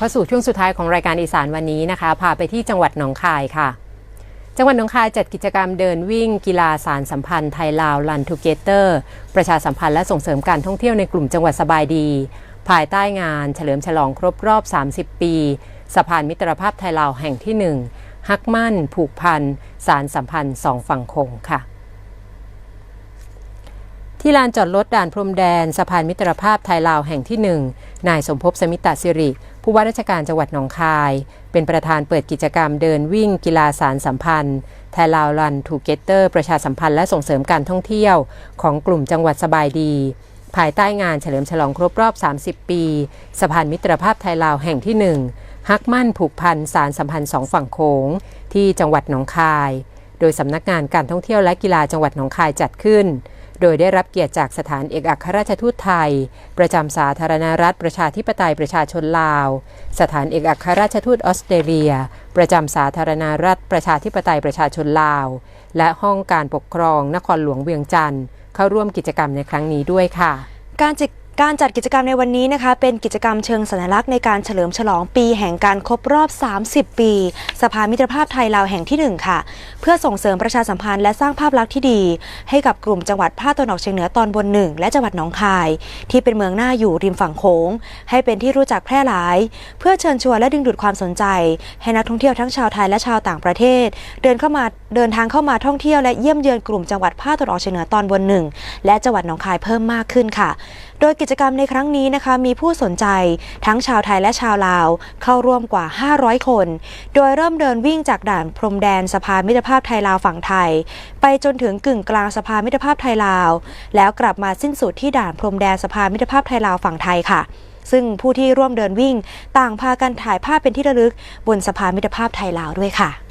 เข้าสู่ช่วงสุดท้ายของรายการอีสานวันนี้นะคะ พาไปที่จังหวัดหนองคายค่ะ จังหวัดหนองคายจัดกิจกรรมเดินวิ่ง กีฬาสารสัมพันธ์ไทยลาวลันทูเกเตอร์ ประชาสัมพันธ์และส่งเสริมการท่องเที่ยวในกลุ่มจังหวัดสบายดี ภายใต้งานเฉลิมฉลองครบรอบ 30 ปี สะพานมิตรภาพไทยลาวแห่งที่ 1 ฮักมั่น ผูกพัน สารสัมพันธ์สองฝั่งโขงค่ะ ที่ลานจอดรถด่านพรมแดนสะพานมิตรภาพไทยลาวแห่งที่ 1 นายสมภพสมิตาสิริ ผู้ว่าราชการจังหวัดหนองคาย เป็นประธานเปิดกิจกรรมเดินวิ่งกีฬาสารสัมพันธ์ไทยลาวรันทูเกเตอร์ ประชาสัมพันธ์และส่งเสริมการท่องเที่ยว ของกลุ่มจังหวัดสบายดี ภายใต้งานเฉลิมฉลองครบรอบ 30 ปีสะพานมิตรภาพไทยลาวแห่งที่ 1 ฮักมั่นผูกพันสารสัมพันธ์สองฝั่งโขงที่จังหวัดหนองคาย โดยสำนักงานการท่องเที่ยวและกีฬาจังหวัดหนองคายจัดขึ้น โดยได้รับเกียรติจากสถานเอกอัครราชทูตไทย ประจำสาธารณรัฐประชาธิปไตยประชาชนลาว สถานเอกอัครราชทูตออสเตรเลีย ประจำสาธารณรัฐประชาธิปไตยประชาชนลาว และห้องการปกครองนครหลวงเวียงจันทร์เข้าร่วมกิจกรรมในครั้งนี้ด้วยค่ะ การจัด การจัดกิจกรรมในวันนี้นะคะ เป็นกิจกรรมเชิงสัญลักษณ์ในการเฉลิมฉลองปีแห่งการครบรอบ 30 ปี สภามิตรภาพไทยลาวแห่งที่ 1 ค่ะ เพื่อส่งเสริมประชาสัมพันธ์และสร้างภาพลักษณ์ที่ดี ให้กับกลุ่มจังหวัดภาคตะวันออกเฉียงเหนือตอนบนหนึ่งและจังหวัดหนองคาย ที่เป็นเมืองหน้าอยู่ริมฝั่งโขงให้เป็นที่รู้จักแพร่หลาย เพื่อเชิญชวนและดึงดูดความสนใจ ให้นักท่องเที่ยวทั้งชาวไทยและชาวต่างประเทศ เดินเข้ามาเดินทางเข้ามาท่องเที่ยวและเยี่ยมเยือนกลุ่มจังหวัดภาคตะวันออกเฉียงเหนือตอนบนหนึ่งและจังหวัดหนองคายเพิ่มมากขึ้นค่ะ โดยกิจกรรมในครั้งนี้นะคะ มีผู้สนใจทั้งชาวไทยและชาวลาว เข้าร่วมกว่า 500 คน โดยเริ่มเดินวิ่งจากด่านพรมแดนสะพานมิตรภาพไทยลาวฝั่งไทย ไปจนถึงกึ่งกลางสะพานมิตรภาพไทยลาว แล้วกลับมาสิ้นสุดที่ด่านพรมแดนสะพานมิตรภาพไทยลาวฝั่งไทยค่ะ ซึ่งผู้ที่ร่วมเดินวิ่ง ต่างพากันถ่ายภาพเป็นที่ระลึก บนสะพานมิตรภาพไทยลาวด้วยค่ะ